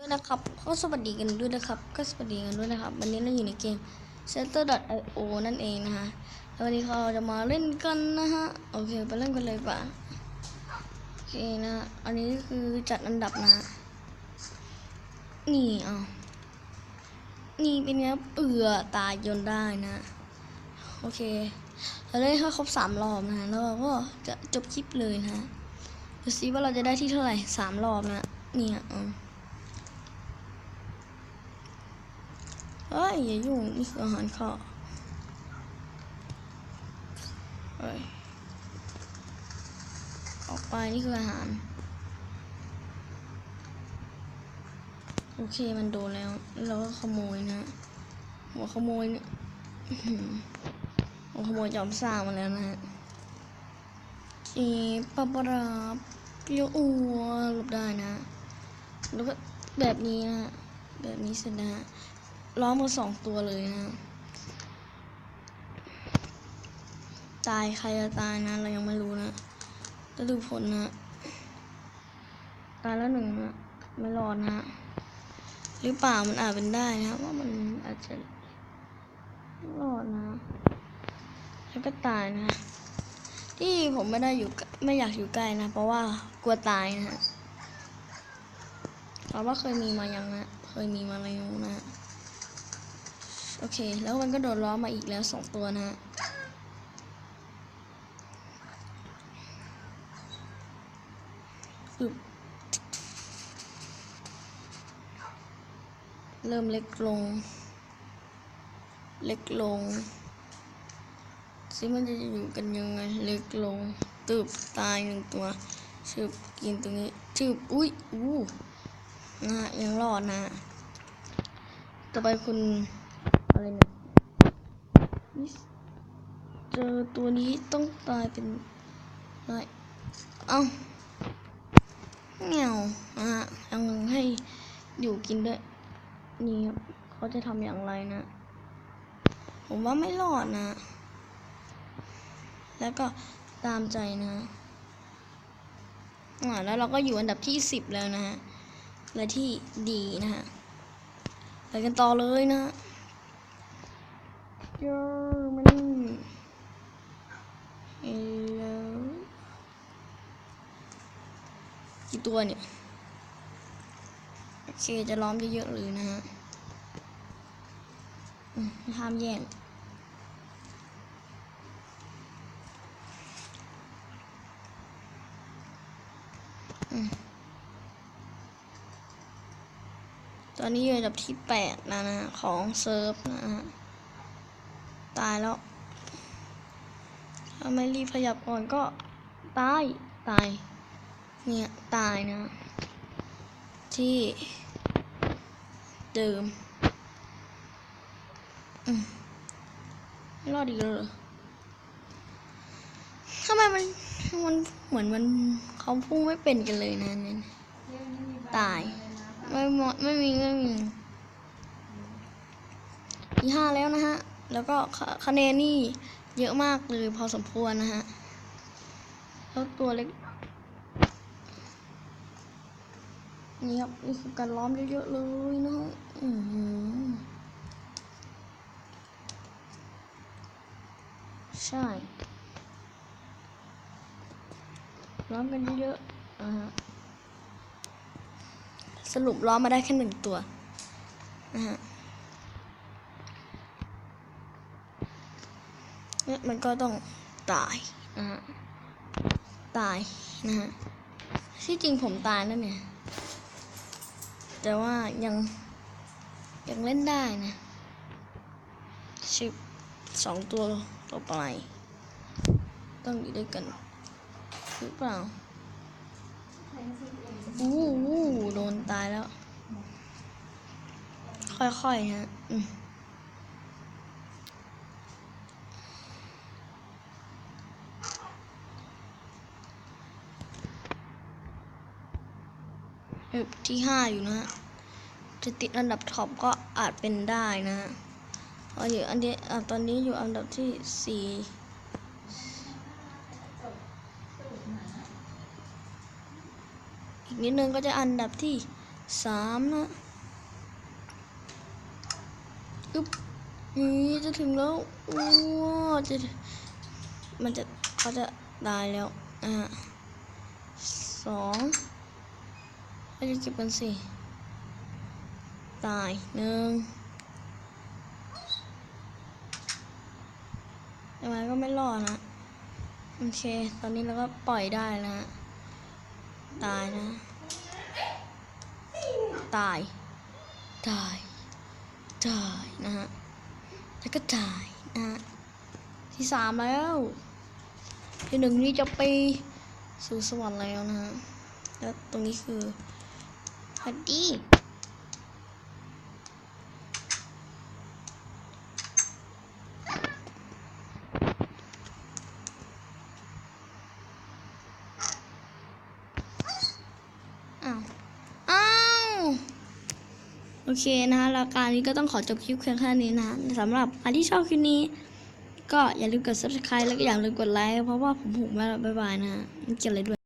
ด้วยนะครับก็สวัสดีกันด้วยนะครับก็สวัสดีกันด้วยนะครับ วันนี้เราอยู่ในเกม Center.io นั่นเองนะฮะแล้ววันนี้เราจะมาเล่นกันนะฮะโอเคไปเล่นกันเลยดีกว่าโอเคนะอันนี้คือจัดอันดับนะ นี่อะนี่เป็นไงเอือตายยนได้นะโอเคเราเล่นให้ครบสามรอบนะแล้วเราก็จะจบคลิปเลยนะฮะดูซิว่าเราจะได้ที่เท่าไหร่สามรอบนะเนี่ยอืม เฮ้ยอย่ายุ่งนี่คืออาหารข้าเฮ้ยออกไปนี่คืออาหาร โอเคมันโดนแล้วแล้วเราก็ขโมยนะหัวขโมยเนี่ยหัวขโมยจอมสร้างมาแล้วนะฮะจีปะปะราเปรี้ยวอัวหลบได้นะแล้วก็แบบนี้นะฮะแบบนี้เสร็จนะฮะ ล้อมมาสองตัวเลยนะ ตายใครจะตายนะ เรายังไม่รู้นะจะดูผลนะ ตายแล้วหนึ่งนะไม่รอดนะ หรือเปล่ามันอาจเป็นได้นะว่ามันอาจจะรอดนะ แล้วก็ตายนะ ที่ผมไม่ได้อยู่ไม่อยากอยู่ใกล้นะ เพราะว่ากลัวตายนะฮะถามว่าเคยมีมายังนะ เคยมีมาแล้วนะ โอเค แล้วมันก็โดนล้อมาอีกแล้วสองตัวนะฮะเริ่มเล็กลง เล็กลงซิมันจะอยู่กันยังไง เล็กลงตึบตายหนึ่งตัวชึบกินตรงนี้ชึบอุ้ยอู้นะฮะยังรอดนะ ต่อไปคุณ อะไรเนี่ยเจอตัวนี้ต้องตายเป็นไรเอาเงียวอะฮะยังให้อยู่กินด้วย นี่ครับเขาจะทำอย่างไรนะ ผมว่าไม่รอดนะ แล้วก็ตามใจนะอ่าแล้วเราก็อยู่อันดับที่สิบแล้วนะฮะและที่ดีนะฮะไปกันต่อเลยนะ เจอมันเออกี่ตัวเนี่ย โอเค จะล้อมเยอะๆเลยนะฮะห้ามแย่งตอนนี้อยู่อันดับที่แปดนะนะ ของเซิร์ฟนะฮะ ตายแล้ว ถ้าไม่รีบขยับก่อนก็ ตาย ตาย เนี่ย ตายนะ ที่เดิมอืมไม่รอดอีกแล้วเหรอทำไมมันมันเหมือนมันเขาพุ่งไม่เป็นกันเลยนะเนี่ยตาย ไม่หมดไม่มีไม่มีที่ห้าแล้วนะฮะ แล้วก็คะแนนนี่เยอะมากเลยพอสมควรนะฮะ แล้วตัวเล็ก นี่ครับ นี่คือการล้อมเยอะๆเลยนะฮะใช่ ล้อมกันเยอะๆอ่าฮะ สรุปล้อมมาได้แค่หนึ่งตัวนะฮะ เนี่ยมันก็ต้องตายนะฮะตายนะฮะที่จริงผมตายแล้วเนี่ย แต่ว่ายังยังเล่นได้นะชิบสองตัวต่อไป ต้องอยู่ด้วยกันหรือเปล่าอู้อู้โดนตายแล้ว ค่อยๆฮะอืม ที่ห้าอยู่นะฮะจะติดอันดับท็อปก็อาจเป็นได้นะฮะเพราะอยู่อันนี้ตอนนี้อยู่อันดับที่สี่อีกนิดนึงก็จะอันดับที่สามนะอึ๊บนี่จะถึงแล้วว้าจะมันจะเขาจะตายแล้วอะสอง เราจะเก็บกันสิตายหนึ่งยังไงก็ไม่รอดนะ โอเค ตอนนี้เราก็ปล่อยได้นะฮะตายนะ ตาย ตาย ตายนะฮะ แล้วก็ตายนะฮะ ที่สามแล้ว ที่หนึ่งนี่จะไปสู่สวรรค์แล้วนะฮะ แล้วตรงนี้คือ ฮัดดี้อ้าวอ้าวโอเคนะฮะรายการนี้ก็ต้องขอจบคลิปเพียงแค่นี้นะสำหรับใครที่ชอบคลิปนี้ ก็อย่าลืมกด subscribe แล้วก็อย่าลืมกดไลค์เพราะว่าผมผูกมาแล้วบ๊ายบายนะฮะไม่เกี่ยวอะไรด้วย